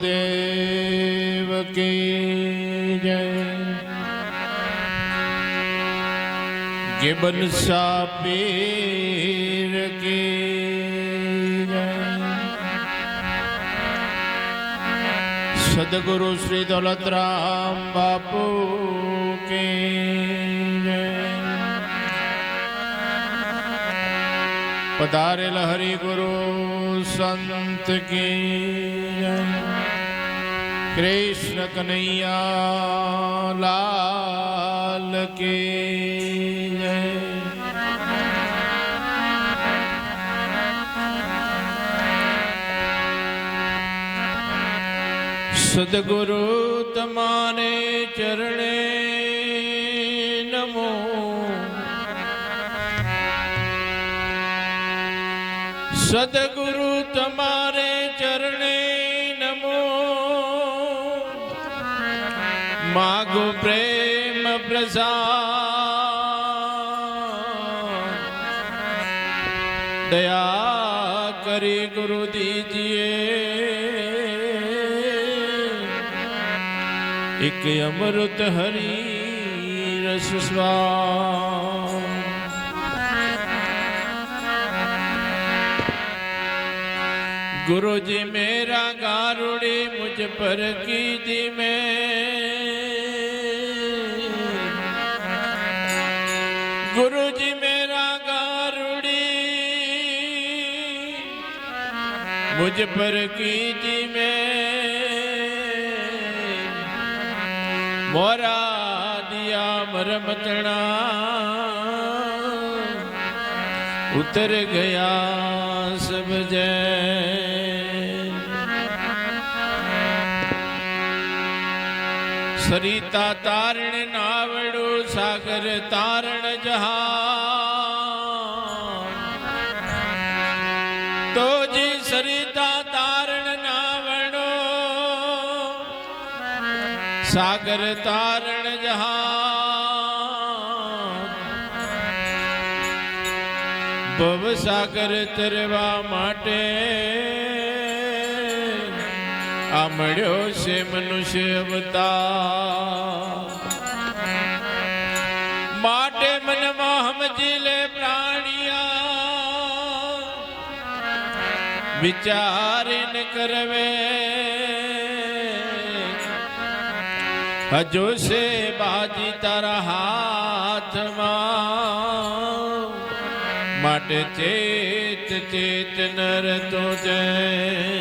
દેવ કી જય ગિબન સાપીર કી સદગુરુ શ્રી દોલતરામ બાપુ પધારેલ હરિગુરુ સંત કી કૃષ્ણ કનૈયા લાલ કી સદગુરુ તમારે ચરણે નમો સદગુરુ તમારે ચરણે નમો માગો પ્રેમ પ્રસાદ દયા કરી ગુરુ દીજીએ એક અમૃત હરી રસ સ્વાદ गुरु जी मेरा गारुड़ी मुझ पर कीजी में। गुरु जी मेरा गारुड़ी मुझ पर कीजी में। मोरा दिया मरमतना उतर गया सब जय। સરિતા તારણ નાવડો સાગર તારણ જહા તો જી સરિતા તારણ નાવડો સાગર તારણ જહા ભવ સાગર તરવા માટે આ મળ્યો છે મનુષ્ય અવતાર. માટે મનમાં સમજી લે પ્રાણિયા. વિચારીને કરવે. હજુ છે બાજી તારા હાથમાં. માટે ચેત ચેત નર તો જય.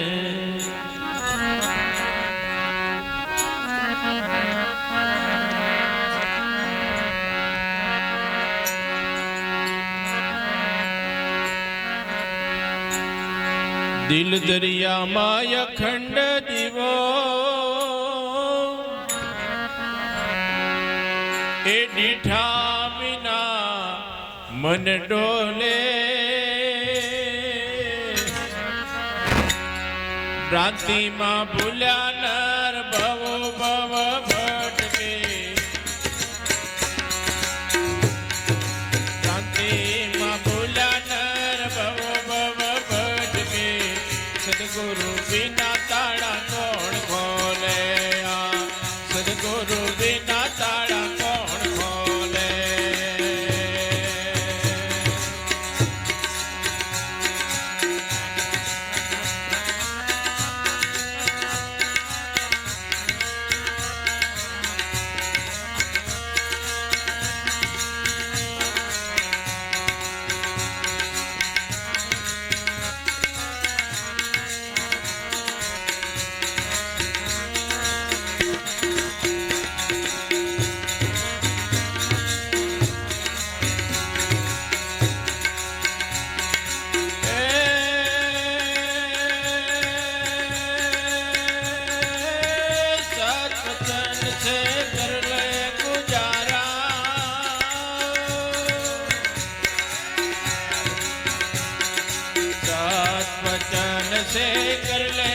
દિલ દરિયામાં અખંડ દીવો. એ દીઠા વિના મન ડોલે. ભ્રાંતિમાં ભૂલ્યા નર ભવો ભવ से कर ले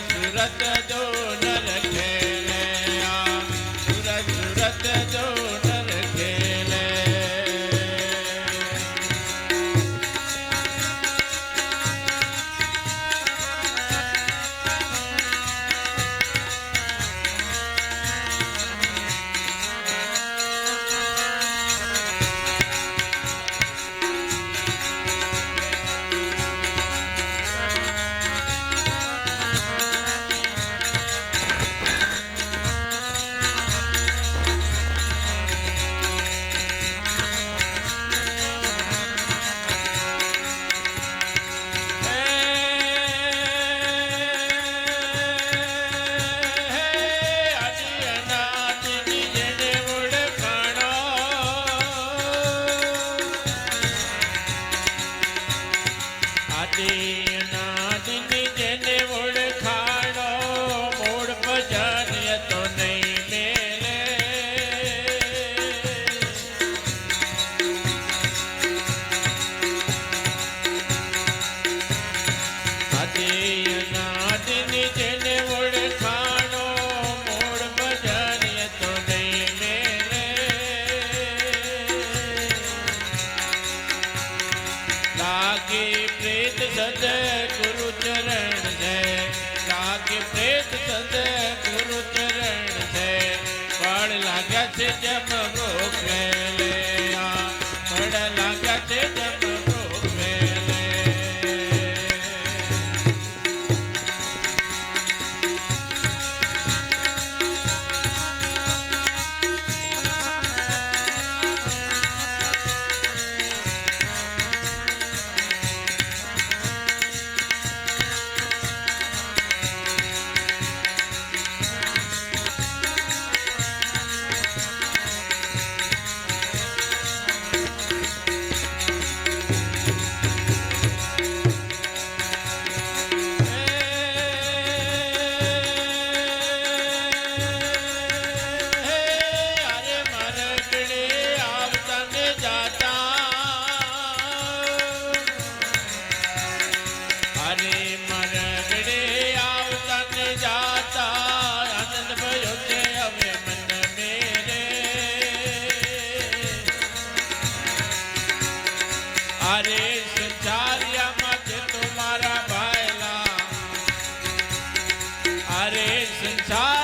सूरत जो न લાગે પ્રેત સદ ગુરુ ચરણ છે લાગે પ્રેત સદ ગુરુ ચરણ છે ફળ લાગ્યા છે જમ চাই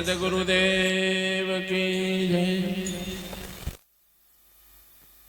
સદગુરુદેવ કી જય